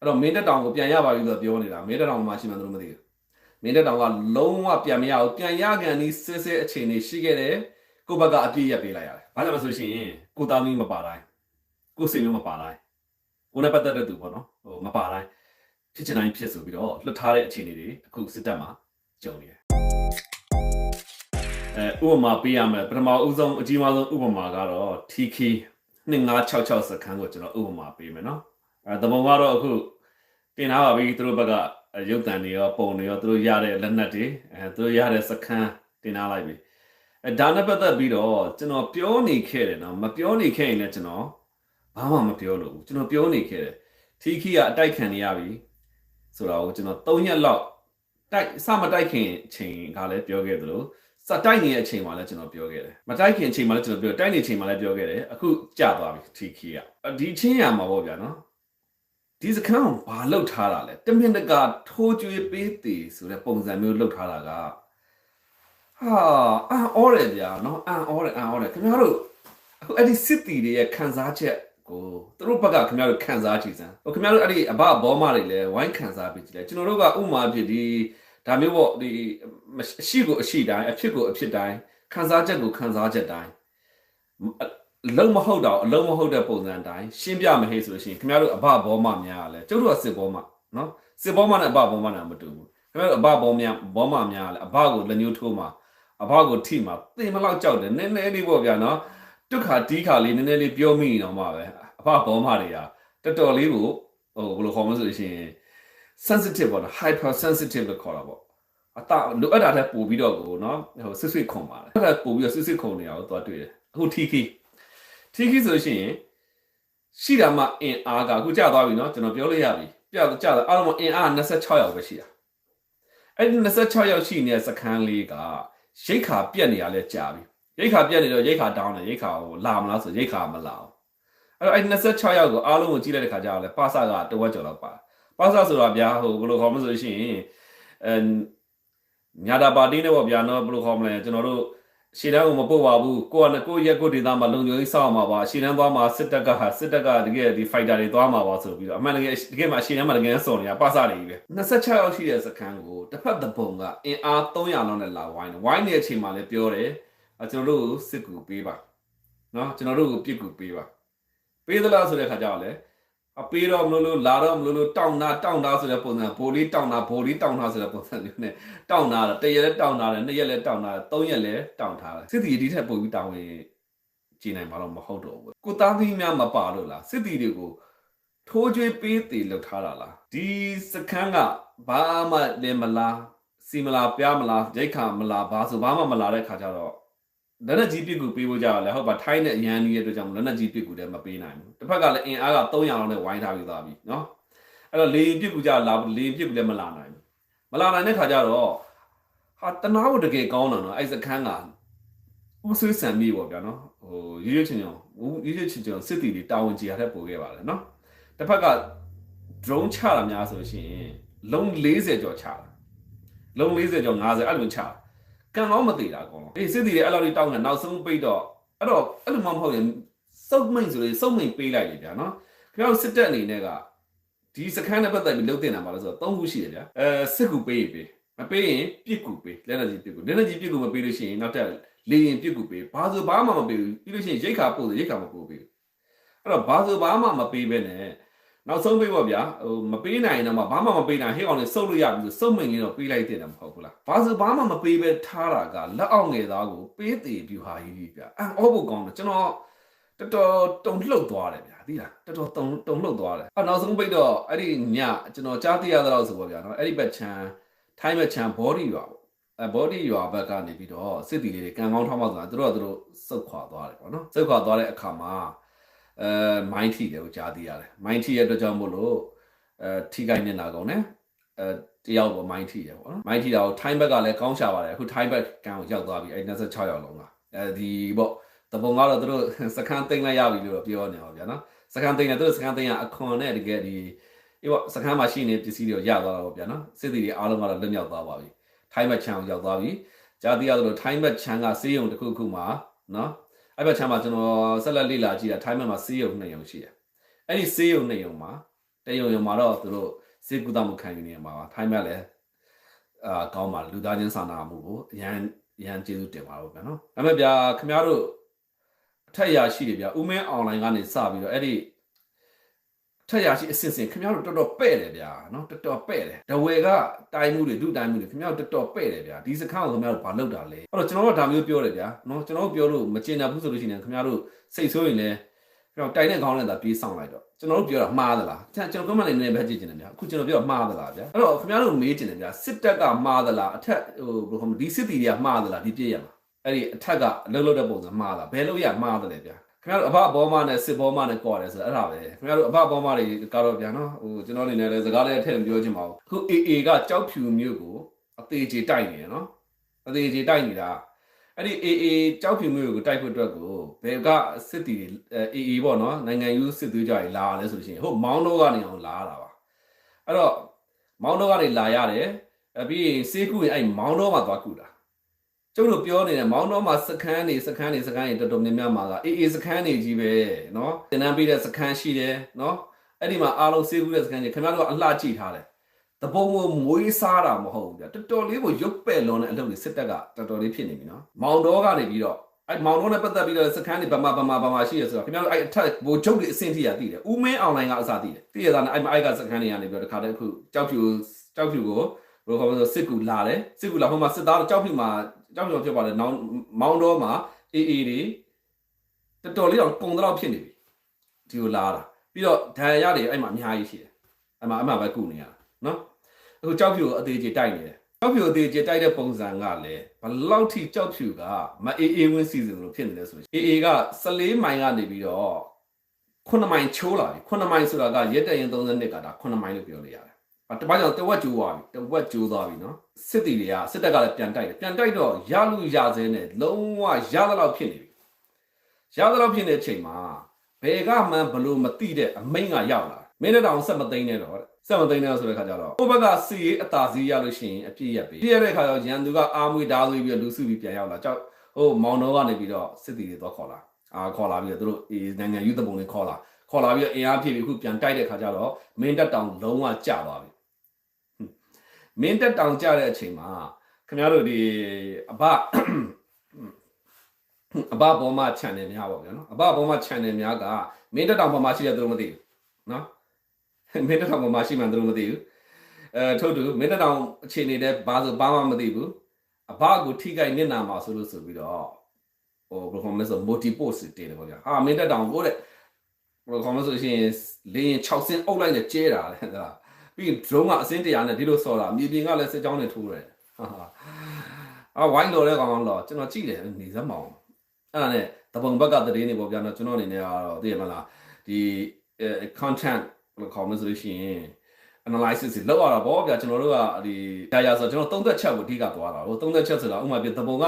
အဲ့တော့မင်းတက်တောင်ကိုပြန်ရပါပြီဆိုတော့ပြောနေတာမင်းတက်တောင်မှာရှိမှန်းသူတို့မသိဘူးမင်းတက်တောင်ကလုံးဝပြန်မရဘူးပြန်ရကန်ဒီစစ်စစ်အခြေအနေရှိခဲ့တယ်ကိုယ့်ဘက်ကအပြည့်ရက်ပေးလိုက်ရတယ်ဘာလို့လဲဆိုရှင်ကိုသားမီးမပါတိုင်းကိုစိတ်မျိုးမပါတိုင်းကိုနဲ့ပတ်သက်တဲ့သူပေါ့နော်ဟိုမပါတိုင်းဖြစ်ချင်တိုင်းဖြစ်ဆိုပြီးတော့လွတ်ထားတဲ့အခြေအနေတွေအခုစစ်တပ်မှာကြုံနေတယ်အဲဥပမာပေးရမယ်ပထမဦးဆုံးအကြီးမားဆုံးဥပမာကတော့ TK 2566စခန်းကိုကျွန်တော်ဥပမာပေးမယ်နော် အဲတပုံကတော့အခုတင်ထားပါပြီသူတို့ဘက်ကရုပ်တံတွေရောပုံတွေရောသူတို့ရတဲ့လက်နက်တွေအဲသူတို့ရတဲ့စခန်းတင်ထားလိုက်ပြီအဲဒါနဲ့ပတ်သက်ပြီးတော့ကျွန်တော်ပြောနေခဲ့တယ်နော်မပြောနေခဲ့ရင်လည်းကျွန်တော်ဘာမှမပြောလို့ဘူးကျွန်တော်ပြောနေခဲ့တယ် TK ကအတိုက်ခံနေရပြီဆိုတော့ကျွန်တော်3ရက်လောက်တိုက်စမတိုက်ခင်အချိန်ကလည်းပြောခဲ့သလိုစတိုက်နေတဲ့အချိန်မှာလည်းကျွန်တော်ပြောခဲ့တယ်မတိုက်ခင်အချိန်မှာလည်းကျွန်တော်ပြောတိုက်နေအချိန်မှာလည်းပြောခဲ့တယ်အခုကြာသွားပြီ TK ကဒီချင်းရမှာပေါ့ဗျာနော် ဒီစခန်းကိုဘာလောက်ထားတာလဲတမင်တကာထိုးကျွေးပေးတည်ဆိုတဲ့ပုံစံမျိုးလောက်ထားတာကဟာအန်အော်ရဗျာနော်အန်အော်ရအန်အော်ရခင်ဗျားတို့အခုအဲ့ဒီစစ်တီတွေရဲ့ခံစားချက်ကိုသူတို့ဘက်ကခင်ဗျားတို့ခံစားကြည့်စမ်းဟိုခင်ဗျားတို့အဲ့ဒီအဘဘောမတွေလည်းဝိုင်းခံစားပြီးကြည့်လဲကျွန်တော်တို့ကဥမာဖြစ်ဒီဒါမျိုးပေါ့ဒီအရှိကိုအရှိတိုင်းအဖြစ်ကိုအဖြစ်တိုင်းခံစားချက်ကိုခံစားချက်တိုင်းအ လုံးမဟုတ်တော့အလုံးမဟုတ်တဲ့ပုံစံတိုင်းရှင်းပြမဟေးဆိုလို့ရှိရင်ခင်ဗျားတို့အဘဘောမများလဲကျုပ်တို့ကစစ်ဘောမနော်စစ်ဘောမနဲ့အဘဘောမနဲ့မတူဘူးခင်ဗျားတို့အဘဘောမဘောမများလဲအဘကိုလက်ညှိုးထိုးမှာအဘကိုထိမှာသင်မလောက်ကြောက်တယ်နည်းနည်းလေးပေါ့ဗျာနော်တုခါတီးခါလေးနည်းနည်းလေးပြောမိနေတော့မှပဲအဖဘောမတွေကတော်တော်လေးကိုဟိုဘယ်လိုခေါ်မလဲဆိုလို့ရှိရင် sensitive ပေါ့နော် hyper sensitive လို့ခေါ်တာပေါ့အတလိုအပ်တာတဲ့ပို့ပြီးတော့ကိုနော်ဟိုဆွဆွခုံပါတယ်အဲ့ဒါပို့ပြီးတော့ဆွဆွခုံနေအောင်သွားတွေ့တယ်အခု TK TK ဆိုလို့ရှိရင်ရှိတာမှအင်အားကအခုကြာသွားပြီနော်ကျွန်တော်ပြောလို့ရပြီပြကြာသွားအားလုံးအင်အား26ရောက်ပဲရှိတာအဲ့ဒီ26ရောက်ရှိနေတဲ့စခန်းလေးကရိတ်ခါပြက်နေရလဲကြာပြီရိတ်ခါပြက်နေတော့ရိတ်ခါတောင်းတယ်ရိတ်ခါဟိုလာမလားဆိုရိတ်ခါမလာဘူးအဲ့တော့အဲ့26ယောက်ကိုအားလုံးကိုကြည့်လိုက်တဲ့ခါကျတော့လေပါစကတဝက်ကျော်လောက်ပါပါစဆိုတာဗျာဟိုဘယ်လိုခေါ်မလို့ဆိုရှင်အဲညာတာပါတီနဲ့ပေါ့ဗျာနော်ဘယ်လိုခေါ်မလဲကျွန်တော်တို့ ရှေ့တန်းကိုမပို့ပါဘူးကိုကလည်းကိုရက်ကိုဒေသမှာလုံခြုံရေးစောင့်မှာပါရှေ့တန်းသွားမှာစစ်တပ်ကဟာစစ်တပ်ကတကယ်ဒီဖိုက်တာတွေသွားမှာပါဆိုပြီးတော့အမှန်တကယ်တကယ်မှာရှေ့တန်းမှာတကယ်စောင့်နေတာပါစတွေကြီးပဲ26ယောက်ရှိတဲ့စခန်းကိုတစ်ဖက်တစ်ပုံကအင်အား300လောက်နဲ့လာဝိုင်းတယ်ဝိုင်းနေတဲ့အချိန်မှာလည်းပြောတယ်ကျွန်တော်တို့စစ်ကူပေးပါနော်ကျွန်တော်တို့ကိုပြစ်ကူပေးပါပေးသလားဆိုတဲ့ခါကျတော့လေ အပေးတော့မလို့လို့လာတော့မလို့လို့တောင်းတာတောင်းတာဆိုတဲ့ပုံစံဘိုးလေးတောင်းတာဘိုးလေးတောင်းတာဆိုတဲ့ပုံစံမျိုးနဲ့တောင်းတာတရက်လည်းတောင်းတာတယ်နှစ်ရက်လည်းတောင်းတာသုံးရက်လည်းတောင်းထားတယ်စစ်တီဒီထက်ပိုပြီးတောင်းရင်ကြည်နိုင်မှာတော့မဟုတ်တော့ဘူးကိုသားသမီးများမပါလို့လားစစ်တီတွေကိုထိုးကြွေးပေးတည်လောက်ထားတာလားဒီစခန်းကဘာမှလည်းမလားစီမလားပြားမလားရိတ်ခါမလားဘာဆိုဘာမှမလာတဲ့ခါကျတော့ လက်နက်ကြီးပစ်ကူပေးဖို့ကြရလဲဟုတ်ပါထိုင်းနဲ့အရန်ကြီးရဲ့အတွက်ကြောင့်လက်နက်ကြီးပစ်ကူလည်းမပေးနိုင်ဘူးတစ်ဖက်ကလည်းအင်အားက300လောက်နဲ့ဝိုင်းထားပြီးသားပြီနော်အဲ့တော့လေပစ်ကူကြလာလေပစ်ကူလည်းမလာနိုင်ဘူးမလာနိုင်တဲ့ခါကျတော့ဟာတနာဖို့တကယ်ကောင်းတာနော်အဲ့စခန်းကဦးဆွေးဆန်မိပေါ့ဗျာနော်ဟိုရွရွချင်းချင်းရွရွချင်းချင်းစစ်တီတွေတာဝန်ကြီးရတဲ့ပို့ခဲ့ပါတယ်နော်တစ်ဖက်က drone ချတာများဆိုလို့ရှိရင်လုံး40ကျော်ချတာလုံး40ကျော်50အဲ့လိုချတာ ကံကောင်းမသေးတာအကုန်လုံးအေးစစ်တီတွေအဲ့လိုလေးတောင်းတာနောက်ဆုံးပိတ်တော့အဲ့တော့အဲ့လိုမှမဟုတ်ရင်စုပ်မိန်ဆိုရင်စုပ်မိန်ပေးလိုက်လေဗျာနော်ခင်ဗျားတို့စစ်တပ်အနေနဲ့ကဒီစခန်းနဲ့ပတ်သက်ပြီးလုပ်တင်တာပါလို့ဆိုတော့၃ခုရှိတယ်ဗျာအဲစစ်ကူပေးရင်ပေးမပေးရင်ပြစ်ကူပေးလက်နက်ကြီးပြစ်ကူလက်နက်ကြီးပြစ်ကူမပေးလို့ရှိရင်နောက်တက်လေရင်ပြစ်ကူပေးဘာဆိုဘာမှမပေးဘူးပြီးလို့ရှိရင်ရိတ်ခါပို့ဆိုရိတ်ခါမပို့ပေးဘူးအဲ့တော့ဘာဆိုဘာမှမပေးဘဲနဲ့ နောက်ဆုံးပေးပေါ့ဗျာဟိုမပေးနိုင်တော့မှဘာမှမပေးနိုင်ဟဲ့အောင်လေးစုပ်လို့ရပြီဆိုစုပ်မိန်လေးတော့ပေးလိုက်တဲ့တယ်မဟုတ်ဘူးလားဘာဆိုဘာမှမပေးပဲထားတာကလက်အောက်ငယ်သားကိုပေးသေးပြူဟာကြီးဗျာအန်အောဖို့ကောင်းတယ်ကျွန်တော်တော်တော်တုံလှုပ်သွားတယ်ဗျာသိလားတော်တော်တုံတုံလှုပ်သွားတယ်အဲ့နောက်ဆုံးပိတ်တော့အဲ့ဒီညကျွန်တော်ကြားသိရတော့ဆိုပေါ့ဗျာနော်အဲ့ဒီဘက်ချမ်းထိုင်းဘက်ချမ်း body ရွာပေါ့အဲ body ရွာဘက်ကနေပြီးတော့စစ်တီလေးတွေကံကောင်းထောင်းပေါက်ဆိုတာသူတို့ကသူတို့စုတ်ခွာသွားတယ်ပေါ့နော်စုတ်ခွာသွားတဲ့အခါမှာ အဲမိုင်းထီတယ်ကိုကြားသိရတယ်မိုင်းထီရဲ့အတွက်ကြောင့်မို့လို့အဲထိခိုက်နေတာကောင်းတယ်အဲတယောက်ပေါ်မိုင်းထီတယ်ပေါ့နော်မိုင်းထီတာကိုထိုင်းဘက်ကလည်းကောင်းချပါတယ်အခုထိုင်းဘက်ကံကိုရောက်သွားပြီအဲ26ရောက်လုံးကအဲဒီပေါ့တပုံကတော့သူတို့စခန်းသိမ်းလိုက်ရပြီလို့တော့ပြောနေပါဗျာနော်စခန်းသိမ်းတယ်သူတို့စခန်းသိမ်းရအခွန်နဲ့တကယ်ဒီအေးပေါ့စခန်းမှာရှိနေပစ္စည်းတွေကိုရသွားတော့ဗျာနော်စစ်တီတွေအားလုံးကတော့လွတ်မြောက်သွားပါပြီထိုင်းဘက်ချမ်းကိုရောက်သွားပြီကြားသိရသလိုထိုင်းဘက်ချမ်းကစေးရုံတစ်ခုခုမှာနော် အဲ့ဘက်ချမ်းမှာကျွန်တော်ဆက်လက်လေ့လာကြည့်တာထိုင်းဘက်မှာစေးရုံနှစ်ရုံရှိတယ်အဲ့ဒီစေးရုံနှစ်ရုံမှာတရုံရုံမှာတော့သူတို့စေကူတမှုခံယူနေမှာပါထိုင်းမဲ့လည်းအာကောင်းပါလူသားချင်းစာနာမှုကိုအရန်အရန်ကျေးဇူးတင်ပါတော့ဗျာနော်ဒါပေမဲ့ဗျာခင်ဗျားတို့အထက်ရရှိတယ်ဗျာဥမင်းအွန်လိုင်းကနေစပြီးတော့အဲ့ဒီ ထက်ရရှိအစစ်စင်ခင်ဗျားတို့တော်တော်ပဲ့တယ်ဗျာနော်တော်တော်ပဲ့တယ်ဒဝယ်ကတိုင်းမှုတွေဒုတိုင်းမှုတွေခင်ဗျားတို့တော်တော်ပဲ့တယ်ဗျာဒီစခန်းကိုခင်ဗျားတို့ဘာလုပ်တာလဲအဲ့တော့ကျွန်တော်တို့ဒါမျိုးပြောတယ်ဗျာနော်ကျွန်တော်တို့ပြောလို့မကျင်တတ်ဘူးဆိုလို့ရှိရင်ခင်ဗျားတို့စိတ်ဆိုးရင်လည်းကျွန်တော်တိုင်တဲ့ခေါင်းနဲ့သာပြေးဆောင်လိုက်တော့ကျွန်တော်တို့ပြောတာမှားသလားကျွန်တော်ကမှလည်းနည်းနည်းပဲကြည့်ကျင်တယ်ဗျာအခုကျွန်တော်ပြောတာမှားသလားဗျာအဲ့တော့ခင်ဗျားတို့မေးကျင်တယ်ဗျာစစ်တပ်ကမှားသလားအထက်ဟိုဘယ်လိုဒီစစ်တီတွေကမှားသလားဒီပြည့်ရမှာအဲ့ဒီအထက်ကအလုပ်လုပ်တဲ့ပုံစံမှားလားဘယ်လို့ရမှားတယ်လဲဗျာ ခင်ဗျားတို့အဘဘောမနဲ့စစ်ဘောမနဲ့ကြွားတယ်ဆိုတော့အဲ့ဒါပဲခင်ဗျားတို့အဘဘောမတွေကတော့ဗျာနော်ဟိုကျွန်တော်အနေနဲ့လည်းစကားလည်းထည့်မပြောချင်ပါဘူးအခု AA ကကြောက်ဖြူမျိုးကိုအသေးချေတိုက်နေရနော်အသေးချေတိုက်နေတာအဲ့ဒီ AA ကြောက်ဖြူမျိုးကိုတိုက်ဖို့အတွက်ကိုဘယ်ကစစ်တီတွေ AA ပေါ့နော်နိုင်ငံယူစစ်သွေးကြတွေလာလဲဆိုလို့ရှိရင်ဟုတ်မောင်းတော့ကနေအောင်လာတာပါအဲ့တော့မောင်းတော့ကနေလာရတယ်အပြီးရင်စေးခုရင်အဲ့မောင်းတော့မှသွားကူတာ ကျုပ်တို့ပြောနေတဲ့မောင်းတော့မှစခန်းနေစခန်းနေစခန်းနေတော်တော်များများမှာက AA စခန်းနေကြီးပဲနော်တင်တန်းပေးတဲ့စခန်းရှိတယ်နော်အဲ့ဒီမှာအားလုံးစေးခုတဲ့စခန်းကြီးခင်ဗျားတို့ကအလှကြည့်ထားတယ်တပုံကိုမွေးစားတာမဟုတ်ဘူးဗျတော်တော်လေးကိုရုပ်ပဲ့လွန်တဲ့အလုပ်တွေစစ်တပ်ကတော်တော်လေးဖြစ်နေပြီနော်မောင်တော်ကနေပြီးတော့အဲ့မောင်တော်နဲ့ပတ်သက်ပြီးတော့စခန်းတွေဗမာဗမာဗမာရှိရဆိုတော့ခင်ဗျားတို့အဲ့အထက်ဘိုလ်ချုပ်တွေအဆင့်ထိရသိတယ်ဦးမင်းအောင်လိုင်းကအစားသိတယ်သိရတာနဲ့အဲ့အဲ့ကစခန်းတွေကနေပြီးတော့တခါတည်းအခုကြောက်ဖြူကြောက်ဖြူကိုဘယ်လိုခေါ်မလဲစစ်ကူလာတယ်စစ်ကူလာဟိုမှာစစ်သားကြောက်ဖြူမှာ ကြောက်ဖြူဖြစ်ပါတယ်နောင်မောင်တော်မှာအေးအေးတွေတော်တော်လေးတော့ကုံတော့ဖြစ်နေပြီဒီကိုလာတာပြီးတော့ဒဏ်ရာတွေအဲ့မှာအများကြီးရှိတယ်အဲ့မှာအမှပဲကုနေရတာနော်အခုကြောက်ဖြူကိုအသေးကြီးတိုက်နေတယ်ကြောက်ဖြူအသေးကြီးတိုက်တဲ့ပုံစံကလည်းဘလောက်ထိကြောက်ဖြူကမအေးအေးဝင်းစီစဉ်လို့ဖြစ်နေလဲဆိုရင်အေးအေးက14မိုင်ကနေပြီးတော့9မိုင်ချိုးလာပြီ9မိုင်ဆိုတာကရက်တရင်32ကဒါ9မိုင်လို့ပြောလို့ရတယ်။ တပတ်ကြောင့်တဝက်ကျိုးသွားပြီတဝက်ကျိုးသွားပြီနော်စစ်တီတွေကစစ်တပ်ကလည်းပြန်တိုက်တယ်ပြန်တိုက်တော့ရလူရစဲနဲ့လုံးဝရသလောက်ဖြစ်နေပြီ။ရသလောက်ဖြစ်နေတဲ့အချိန်မှာဘယ်ကမှဘလို့မသိတဲ့အမိန့်ကရောက်လာမင်းတောင်ဆက်မသိမ်းနဲ့တော့ဆက်မသိမ်းနဲ့ဆိုတဲ့ခါကျတော့ဟိုဘက်ကစီရေးအသာစီးရလို့ရှိရင်အပြည့်ရက်ပြီပြည့်ရတဲ့ခါကျတော့ရန်သူကအာမွေဓာသွေးပြီးလူစုပြီးပြန်ရောက်လာကြောက်ဟိုမောင်တော်ကနေပြီးတော့စစ်တီတွေတော့ခေါ်လာအာခေါ်လာပြီးတော့သူတို့အေးနိုင်ငံယူသဘုံတွေခေါ်လာခေါ်လာပြီးတော့အင်အားဖြည့်ပြီးအခုပြန်တိုက်တဲ့ခါကျတော့မင်းတက်တောင်လုံးဝကျသွားပြီ မင်းတက်တောင်ကျတဲ့အချိန်မှာခင်ဗျားတို့ဒီအဘအဘဘောမ channel များပေါ့ဗျာနော်အဘဘောမ channel များကမင်းတက်တောင်ပေါ်မှာရှိတဲ့သူတို့မသိဘူးနော်မင်းတက်တောင်ပေါ်မှာရှိမှသူတို့မသိဘူးအဲထုတ်တူမင်းတက်တောင်အခြေအနေနဲ့ဘာဆိုဘာမှမသိဘူးအဘကိုထိခိုက်နစ်နာမှာဆိုလို့ဆိုပြီးတော့ဟိုဘယ်လိုခေါ်မလဲဆို motive post တင်တယ်ပေါ့ဗျာဟာမင်းတက်တောင်ကိုတဲ့ဘယ်လိုခေါ်မလဲဆိုရှင်လေရင်6ဆင်းအုပ်လိုက်နဲ့ကျဲတာလေဒါ ပြီးရင် drone ကအစင်းတရားနဲ့ဒီလိုဆော်တာမြေပြင်ကလည်းစစ်ကြောင်းနဲ့ထိုးတယ်ဟာအာဝိုင်းလော်တဲ့ကောင်လော်ကျွန်တော်ကြည့်တယ်နေစမောင်အဲ့ဒါနဲ့တပုံဘက်ကတည်နေပေါ့ဗျာနော်ကျွန်တော်အနေနဲ့ကတော့သိရမလားဒီ content လို့ခေါ်မှဆိုလို့ရှိရင် analysis တွေလောက်ရတာပေါ့ဗျာကျွန်တော်တို့ကဒီဒါရဆိုကျွန်တော်သုံးသက်ချက်ကိုအဓိကသွားတာဟိုသုံးသက်ချက်ဆိုတာဥမာပြတပုံက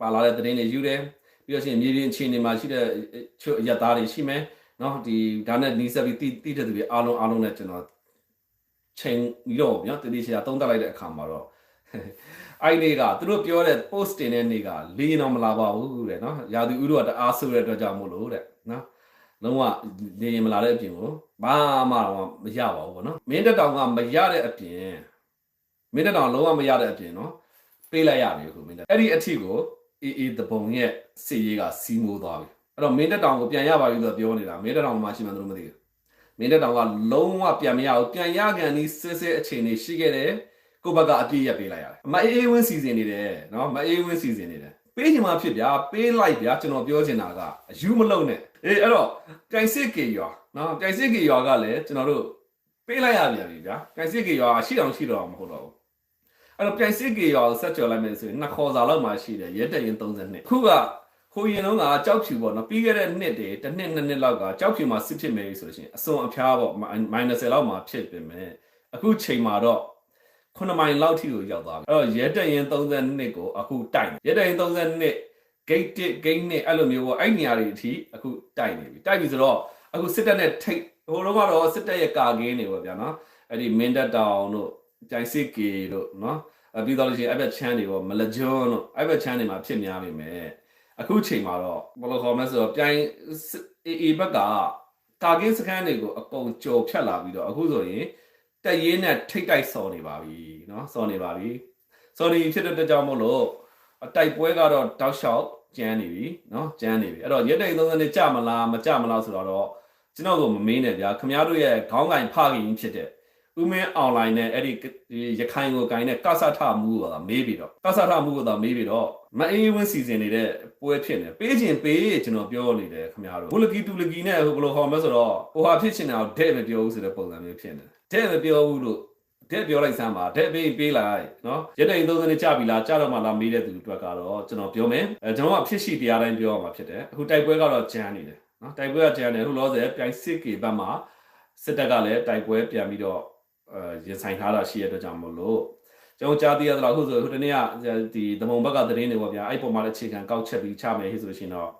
ပါလာတဲ့တည်နေယူတယ်ပြီးတော့ရှင်မြေပြင်အခြေအနေမှာရှိတဲ့ရတသားတွေရှိမယ်နော်ဒီဒါနဲ့နီးစပ်ပြီးတိတိတဲ့သူတွေအားလုံးအားလုံးနဲ့ကျွန်တော် ချိန်ပြီးတော့ဗျာတတိချာသုံးတက်လိုက်တဲ့အခါမှာတော့အဲ့ဒီကသူတို့ပြောတဲ့ post တင်တဲ့နေ့ကလေးတော့မလာပါဘူးတဲ့နော်ရာသီဥတုကတအားဆိုးတဲ့အတွက်ကြောင့်မို့လို့တဲ့နော်လုံးဝနေရင်မလာတဲ့အပြင်ကိုဘာမှတော့မရပါဘူးပေါ့နော်မင်းတက်တောင်ကမရတဲ့အပြင်မင်းတက်တောင်လုံးဝမရတဲ့အပြင်နော်ပေးလိုက်ရပြီခုမင်းတက်အဲ့ဒီအထီကိုအေးအေးတပုံရဲ့စီရေးကစီးမိုးသွားပြီအဲ့တော့မင်းတက်တောင်ကိုပြန်ရပါပြီလို့ပြောနေတာမင်းတက်တောင်မှရှိမှသူတို့မသိဘူး မင်းတက်တောင်ကလုံးဝပြန်မရဘူးပြန်ရကန်ဒီစစ်စစ်အခြေအနေရှိခဲ့တယ်ကိုဘက်ကအပြည့်ရပေးလိုက်ရတယ်မအေးအေးဝင်းစီစဉ်နေတယ်နော်မအေးဝင်းစီစဉ်နေတယ်ပေးချင်မှဖြစ်ဗျာပေးလိုက်ဗျာကျွန်တော်ပြောချင်တာကအယူမလုံးနဲ့အေးအဲ့တော့ကြိုင်စစ်ကေရွာနော်ကြိုင်စစ်ကေရွာကလည်းကျွန်တော်တို့ပေးလိုက်ရပြန်ပြီဗျာကြိုင်စစ်ကေရွာရှိအောင်ရှိတော့မဟုတ်တော့ဘူးအဲ့တော့ကြိုင်စစ်ကေရွာကိုဆက်ကြော်လိုက်မယ်ဆိုရင်နှစ်ခေါ်စာလောက်မှရှိတယ်ရဲတရင်32ခုက ဟိုရင်တော့ကကြောက်ဖြူပေါ့နော်ပြီးခဲ့တဲ့နှစ်တည်းတစ်နှစ်နှစ်နှစ်လောက်ကကြောက်ဖြူမှာစစ်ဖြစ်မယ်ဆိုလို့ရှိရင်အစွန်အဖျားပေါ့ -10 လောက်မှာဖြစ်ပြင်မယ်အခုချိန်မှာတော့9မိုင်လောက်ထိကိုရောက်သွားပြီအဲ့တော့ရဲတရင်32ကိုအခုတိုက်ရဲတရင်32 gate 1 gate 2အဲ့လိုမျိုးပေါ့အဲ့နေရာတွေအထိအခုတိုက်နေပြီတိုက်ပြီဆိုတော့အခုစစ်တပ်နဲ့ထိတ်ဟိုတော့ကတော့စစ်တပ်ရဲ့ကာကင်းနေပေါ့ဗျာနော်အဲ့ဒီမင်းတပ်တောင်တို့ကြိုင်စစ်ကေတို့နော်အပြီးတော့လို့ရှိရင်အဲ့ဘက်ချမ်းတွေပေါ့မလဂျွန်းတို့အဲ့ဘက်ချမ်းတွေမှာဖြစ်များပြီမဲ့ အခုချိန်မှာတော့ဘယ်လိုခေါ်မလဲဆိုတော့ပြိုင်အေအေဘက်က ကာကင်းစကန်တွေကိုအကုန်ကြော်ဖြတ်လာပြီးတော့အခုဆိုရင်တက်ရေးနဲ့ထိတ်တိုက်စော်နေပါပြီเนาะစော်နေပါပြီစော်နေဖြစ်တဲ့အတွက်ကြောင့်မို့လို့အတိုက်ပွဲကတော့တောက်လျှောက်ကျန်းနေပြီเนาะကျန်းနေပြီအဲ့တော့ရက်တိတ်သုံးစနေကြမလားမကြမလားဆိုတော့ကျွန်တော်ကမမင်းနဲ့ဗျာခင်ဗျားတို့ရဲ့ခေါင်းကင်ဖခင်ဖြစ်တဲ့ ဥမင်းအွန်လိုင်းနဲ့အဲ့ဒီရခိုင်ကိုကိုင်းနဲ့ကဆထမှုကမေးပြီးတော့ကဆထမှုကမေးပြီးတော့မအေးဝင်းစီစဉ်နေတဲ့ပွဲဖြစ်နေပေးခြင်းပေးကျွန်တော်ပြောနေတယ်ခင်ဗျားတို့ဘူလကီတူလကီနဲ့ဟိုဘယ်လိုဟောမလဲဆိုတော့ဟိုဟာဖြစ်ချင်တာကိုတဲ့မပြောဘူးဆိုတဲ့ပုံစံမျိုးဖြစ်နေတယ်တဲ့မပြောဘူးလို့တဲ့ပြောလိုက်စမ်းပါတဲ့ပေးပေးလိုက်နော်ရက်တိန်သုံးစနေကြပြီလားကြတော့မှလားမေးတဲ့သူအတွက်ကတော့ကျွန်တော်ပြောမယ်အဲကျွန်တော်ကဖြစ်ရှိတရားတိုင်းပြောရမှာဖြစ်တယ်အခုတိုက်ပွဲကတော့ကြမ်းနေတယ်နော်တိုက်ပွဲကကြမ်းတယ်အခုလောဆယ်ပြိုင်စစ်ကေဘက်မှာစစ်တပ်ကလည်းတိုက်ပွဲပြန်ပြီးတော့အဲ ရင်ဆိုင်ထားတာရှိရတဲ့အတွက်ကြောင့်မို့လို့ကျွန်တော်ကြားသိရသလားအခုဆိုအခုတနေ့ကဒီသမုံဘက်ကသတင်းတွေပေါ့ဗျာအဲ့ပုံမှာလည်းအခြေခံကောက်ချက်ပြီးချမယ်ဟိဆိုလို့ရှိရင်တော့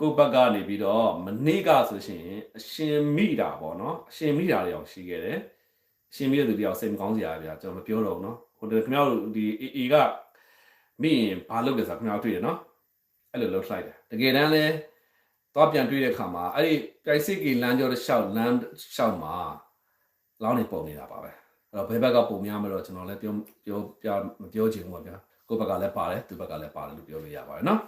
ကိုယ့်ဘက်ကနေပြီးတော့မနေ့ကဆိုရှင်အရှင်မိတာပေါ့နော်အရှင်မိတာတွေအောင်ရှိခဲ့တယ်အရှင်မိတဲ့သူတယောက်စိတ်မကောင်းစရာဗျာကျွန်တော်မပြောတော့ဘူးနော်ဟိုတခင်ဗျားတို့ဒီ AA ကမိရင်ဘာလုပ်လဲဆိုတာခင်ဗျားတို့တွေ့တယ်နော်အဲ့လိုလှုပ်လိုက်တယ်တကယ်တမ်းလဲသွားပြန်တွေ့တဲ့ခါမှာအဲ့ဒီပြိုင်စစ်ကီလမ်းကျော်တစ်လျှောက်လမ်းလျှောက်မှာ လောင်းနေပုံနေတာပါပဲအဲ့တော့ဘယ်ဘက်ကပုံများမလို့ကျွန်တော်လည်းပြောပြောပြမပြောချင်ဘူးပါဗျာကိုယ့်ဘက်ကလည်းပါတယ်သူ့ဘက်ကလည်းပါတယ်လို့ပြောလို့ရပါတယ်နော်